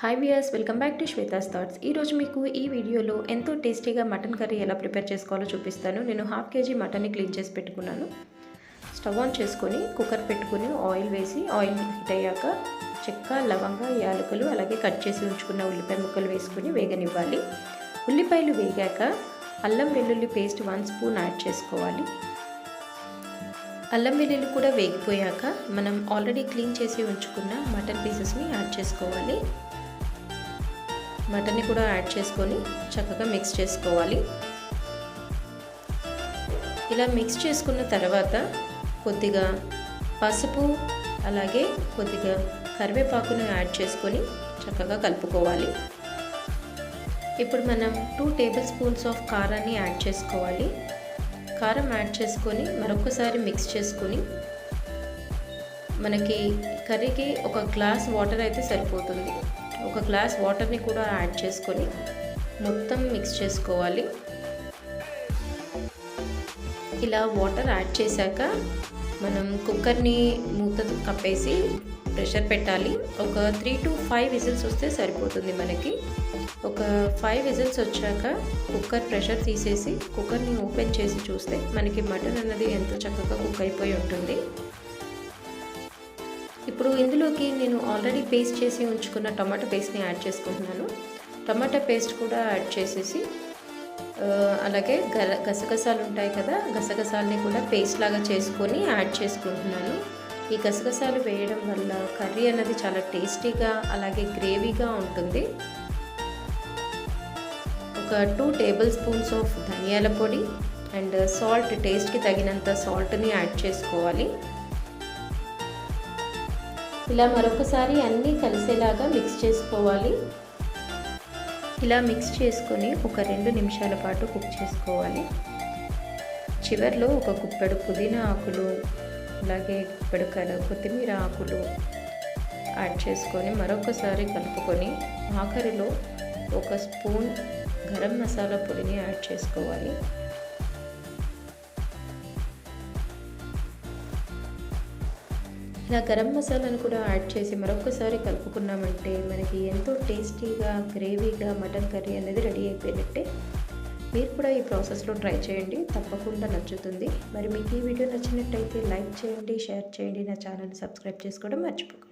Hi viewers welcome back to Shweta's thoughts ఈరోజు మీకు ఈ వీడియోలో ఎంతో టేస్టీగా మటన్ కర్రీ ఎలా ప్రిపేర్ చేసుకోవాలో చూపిస్తాను. నేను హాఫ్ కేజీ మటన్ని క్లీన్ చేసి పెట్టుకున్నాను. స్టవ్ ఆన్ చేసుకొని కుక్కర్ పెట్టుకుని ఆయిల్ వేసి ఆయిల్ హీట్ అయ్యాక చెక్క లవంగ యాలకులు అలాగే కట్ చేసి ఉంచుకున్న ఉల్లిపాయ ముక్కలు వేసుకుని వేగనివ్వాలి. ఉల్లిపాయలు వేగాక అల్లం వెల్లుల్లి పేస్ట్ వన్ స్పూన్ యాడ్ చేసుకోవాలి. అల్లం వెల్లుల్లి కూడా వేగిపోయాక మనం ఆల్రెడీ క్లీన్ చేసి ఉంచుకున్న మటన్ పీసెస్ని యాడ్ చేసుకోవాలి. మటన్ని కూడా యాడ్ చేసుకొని చక్కగా మిక్స్ చేసుకోవాలి. ఇలా మిక్స్ చేసుకున్న తర్వాత కొద్దిగా పసుపు అలాగే కొద్దిగా కరివేపాకును యాడ్ చేసుకొని చక్కగా కలుపుకోవాలి. ఇప్పుడు మనం టూ టేబుల్ స్పూన్స్ ఆఫ్ కారాన్ని యాడ్ చేసుకోవాలి. కారం యాడ్ చేసుకొని మరొకసారి మిక్స్ చేసుకొని మనకి కర్రీకి ఒక గ్లాస్ వాటర్ అయితే సరిపోతుంది. ఒక గ్లాస్ వాటర్ని కూడా యాడ్ చేసుకొని మొత్తం మిక్స్ చేసుకోవాలి. ఇలా వాటర్ యాడ్ చేశాక మనం కుక్కర్ని మూత కప్పేసి ప్రెషర్ పెట్టాలి. ఒక త్రీ టు ఫైవ్ విజిల్స్ వస్తే సరిపోతుంది మనకి. ఒక ఫైవ్ విజిల్స్ వచ్చాక కుక్కర్ ప్రెషర్ తీసేసి కుక్కర్ని ఓపెన్ చేసి చూస్తే మనకి మటన్ అన్నది ఎంతో చక్కగా కుక్ అయిపోయి ఉంటుంది. ఇప్పుడు ఇందులోకి నేను ఆల్రెడీ పేస్ట్ చేసి ఉంచుకున్న టమాటా పేస్ట్ని యాడ్ చేసుకుంటున్నాను. టమాటా పేస్ట్ కూడా యాడ్ చేసేసి అలాగే గసగసాలు ఉంటాయి కదా గసగసాలని కూడా పేస్ట్ లాగా చేసుకొని యాడ్ చేసుకుంటున్నాను. ఈ గసగసాలు వేయడం వల్ల కర్రీ అనేది చాలా టేస్టీగా అలాగే గ్రేవీగా ఉంటుంది. ఒక టూ టేబుల్ స్పూన్స్ ఆఫ్ ధనియాల పొడి అండ్ సాల్ట్ టేస్ట్కి తగినంత సాల్ట్ని యాడ్ చేసుకోవాలి. ఇలా మరొకసారి అన్నీ కలిసేలాగా మిక్స్ చేసుకోవాలి. ఇలా మిక్స్ చేసుకొని ఒక రెండు నిమిషాల పాటు కుక్ చేసుకోవాలి. చివరిలో ఒక కుప్పెడు పుదీనా ఆకులు అలాగే కుప్పెడు కల కొత్తిమీర ఆకులు యాడ్ చేసుకొని మరొకసారి కలుపుకొని ఆఖరిలో ఒక స్పూన్ గరం మసాలా పొడిని యాడ్ చేసుకోవాలి. ఇలా గరం మసాలాను కూడా యాడ్ చేసి మరొకసారి కలుపుకున్నామంటే మనకి ఎంతో టేస్టీగా గ్రేవీగా మటన్ కర్రీ అనేది రెడీ అయిపోయినట్టే. మీరు కూడా ఈ ప్రాసెస్లో ట్రై చేయండి తప్పకుండా నచ్చుతుంది. మరి మీకు ఈ వీడియో నచ్చినట్టయితే లైక్ చేయండి షేర్ చేయండి నా ఛానల్ సబ్స్క్రైబ్ చేసుకోవడం మర్చిపోకండి